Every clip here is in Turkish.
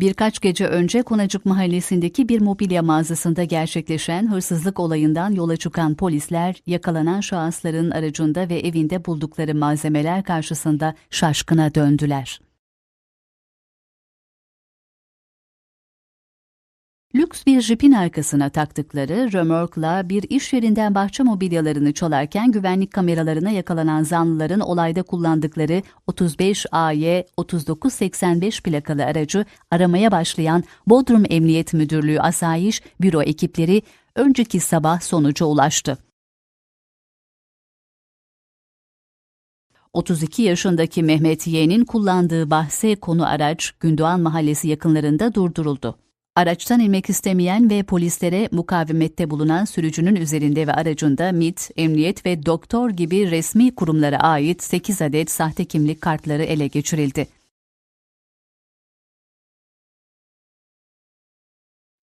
Birkaç gece önce Konacık Mahallesi'ndeki bir mobilya mağazasında gerçekleşen hırsızlık olayından yola çıkan polisler, yakalanan şahısların aracında ve evinde buldukları malzemeler karşısında şaşkına döndüler. Lüks bir jipin arkasına taktıkları römorkla bir iş yerinden bahçe mobilyalarını çalarken güvenlik kameralarına yakalanan zanlıların olayda kullandıkları 35 AY 3985 plakalı aracı aramaya başlayan Bodrum Emniyet Müdürlüğü Asayiş Büro ekipleri önceki sabah sonuca ulaştı. 32 yaşındaki Mehmet Y'nin kullandığı bahse konu araç Gündoğan Mahallesi yakınlarında durduruldu. Araçtan inmek istemeyen ve polislere mukavemette bulunan sürücünün üzerinde ve aracında MIT, emniyet ve doktor gibi resmi kurumlara ait 8 adet sahte kimlik kartları ele geçirildi.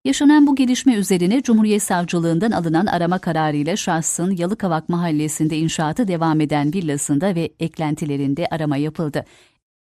Yaşanan bu gelişme üzerine Cumhuriyet Savcılığından alınan arama kararıyla şahsın Yalıkavak Mahallesi'nde inşaatı devam eden villasında ve eklentilerinde arama yapıldı.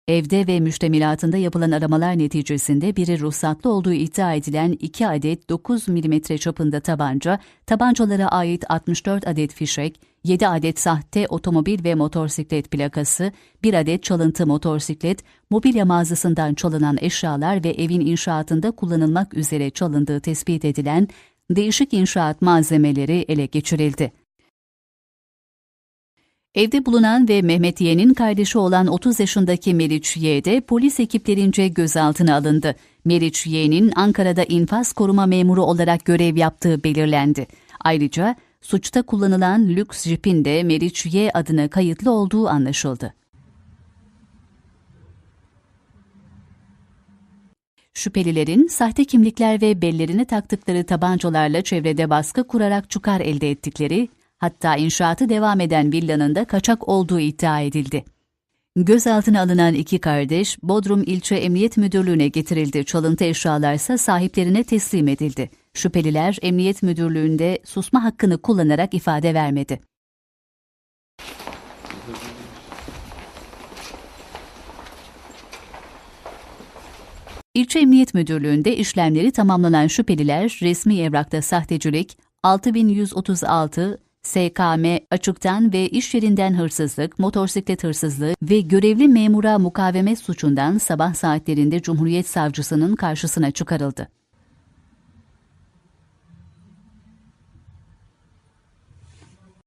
Evde ve müştemilatında yapılan aramalar neticesinde biri ruhsatlı olduğu iddia edilen 2 adet 9 mm çapında tabanca, tabancalara ait 64 adet fişek, 7 adet sahte otomobil ve motosiklet plakası, 1 adet çalıntı motosiklet, mobilya mağazasından çalınan eşyalar ve evin inşaatında kullanılmak üzere çalındığı tespit edilen değişik inşaat malzemeleri ele geçirildi. Evde bulunan ve Mehmet Y'nin kardeşi olan 30 yaşındaki Meriç Y de polis ekiplerince gözaltına alındı. Meriç Y'nin Ankara'da infaz koruma memuru olarak görev yaptığı belirlendi. Ayrıca suçta kullanılan lüks jipin de Meriç Y adına kayıtlı olduğu anlaşıldı. Şüphelilerin sahte kimlikler ve bellerini taktıkları tabancalarla çevrede baskı kurarak çıkar elde ettikleri Hatta inşaatı devam eden villanın da kaçak olduğu iddia edildi. Gözaltına alınan iki kardeş Bodrum İlçe Emniyet Müdürlüğü'ne getirildi. Çalıntı eşyalar ise sahiplerine teslim edildi. Şüpheliler Emniyet Müdürlüğü'nde susma hakkını kullanarak ifade vermedi. İlçe Emniyet Müdürlüğü'nde işlemleri tamamlanan şüpheliler resmi evrakta sahtecilik, 6136 SKM açıktan ve iş yerinden hırsızlık, motosiklet hırsızlığı ve görevli memura mukavemet suçundan sabah saatlerinde Cumhuriyet Savcısının karşısına çıkarıldı.